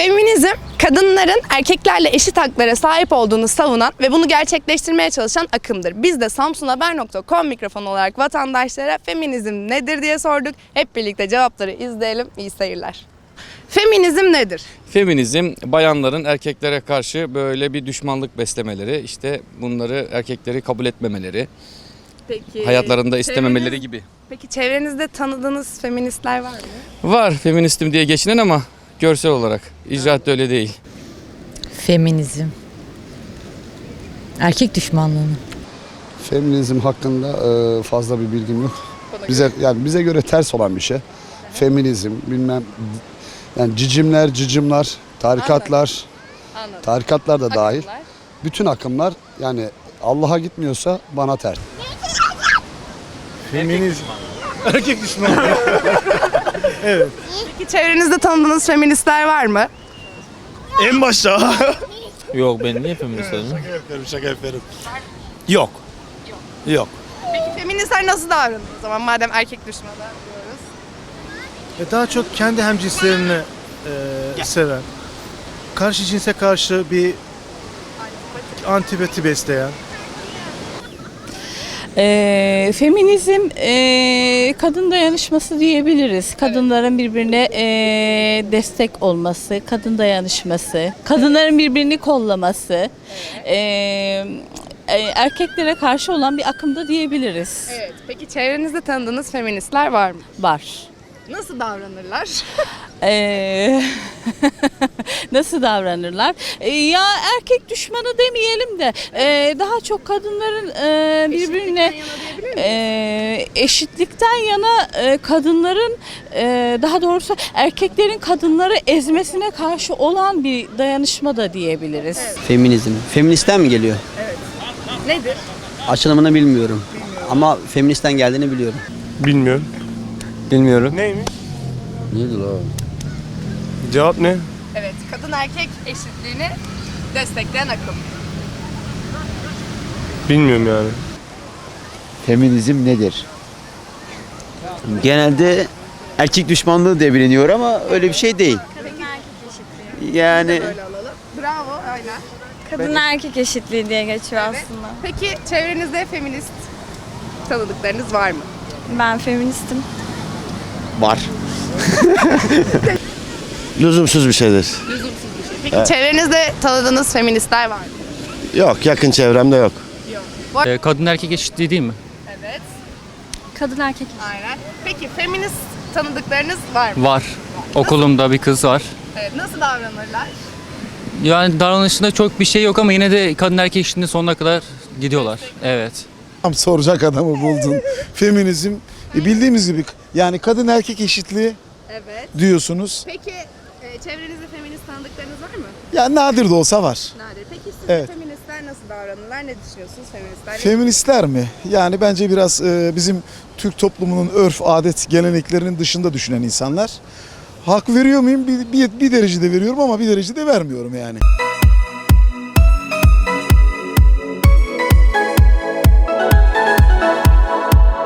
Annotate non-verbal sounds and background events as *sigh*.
Feminizm, kadınların erkeklerle eşit haklara sahip olduğunu savunan ve bunu gerçekleştirmeye çalışan akımdır. Biz de samsunhaber.com mikrofonu olarak vatandaşlara feminizm nedir diye sorduk. Hep birlikte cevapları izleyelim. İyi seyirler. Feminizm nedir? Feminizm bayanların erkeklere karşı böyle bir düşmanlık beslemeleri, işte bunları erkekleri kabul etmemeleri, Peki hayatlarında istememeleri çevreniz- gibi. Peki çevrenizde tanıdığınız feministler var mı? Var feministim diye geçinen ama görsel olarak icraatta öyle değil. Feminizm. Erkek düşmanlığını. Feminizm hakkında e, fazla bir bilgim yok. Bize yani bize göre ters olan bir şey. Feminizm bilmem yani cicimler, cicimler, tarikatlar, Anladım. tarikatlar da dahil. Akımlar. Bütün akımlar yani Allah'a gitmiyorsa bana ters. *laughs* Peki çevrenizde tanıdığınız feministler var mı? En başta. Yok ben niye feminist oldum? şaka yapıyorum şaka yapıyorum. Yok. Yok. Peki feministler nasıl davranır o zaman madem erkek düşmanı diyoruz? E, Daha çok kendi hemcinslerini e, seven, karşı cinse karşı bir antipati besleyen, Ee, feminizm ee, kadın dayanışması diyebiliriz. Kadınların birbirine ee, destek olması, kadın dayanışması, kadınların birbirini kollaması, ee, e, erkeklere karşı olan bir akımda diyebiliriz. Evet. Peki çevrenizde tanıdığınız feministler var mı? Var. Nasıl davranırlar? *laughs* Ee, *laughs* nasıl davranırlar? Ee, ya erkek düşmanı demeyelim de ee, daha çok kadınların ee, birbirine ee, eşitlikten yana ee, kadınların ee, daha doğrusu erkeklerin kadınları ezmesine karşı olan bir dayanışma da diyebiliriz. Feminizm. Feministten mi geliyor? Nedir? Açılımını bilmiyorum. Ama feministten geldiğini biliyorum. Bilmiyorum. Bilmiyorum. Neymiş? Nedir o? Cevap ne? Evet. Kadın erkek eşitliğini destekleyen akım. Bilmiyorum yani. Feminizm nedir? Genelde erkek düşmanlığı diye biliniyor ama öyle bir şey değil. Yani Böyle alalım. Bravo. Aynen. Kadın erkek eşitliği diye geçiyor aslında. Peki çevrenizde feminist tanıdıklarınız var mı? Ben feministim. Var. *laughs* Lüzumsuz bir şeydir. Peki çevrenizde tanıdığınız feministler var mı? Yok, yakın çevremde yok. Ee, kadın erkek eşitliği değil mi? Evet. Kadın erkek Aynen. Peki feminist tanıdıklarınız var mı? Var. Okulumda bir kız var. Evet. Nasıl davranırlar? Yani davranışında çok bir şey yok ama yine de kadın erkek eşitliğinin sonuna kadar gidiyorlar. Evet. Tam soracak adamı buldun. *laughs* Feminizm e, bildiğimiz gibi yani kadın erkek eşitliği Evet. diyorsunuz. Peki çevrenizde feminist tanıdıklarınız var mı? Ya nadir de olsa var. Nadir. Peki siz Evet. feministler nasıl davranırlar? Ne düşünüyorsunuz feministler? Feministler mi? Yani bence biraz e, bizim Türk toplumunun örf, adet, geleneklerinin dışında düşünen insanlar. Hak veriyor muyum? Bir, bir, bir derecede veriyorum ama bir derecede vermiyorum yani.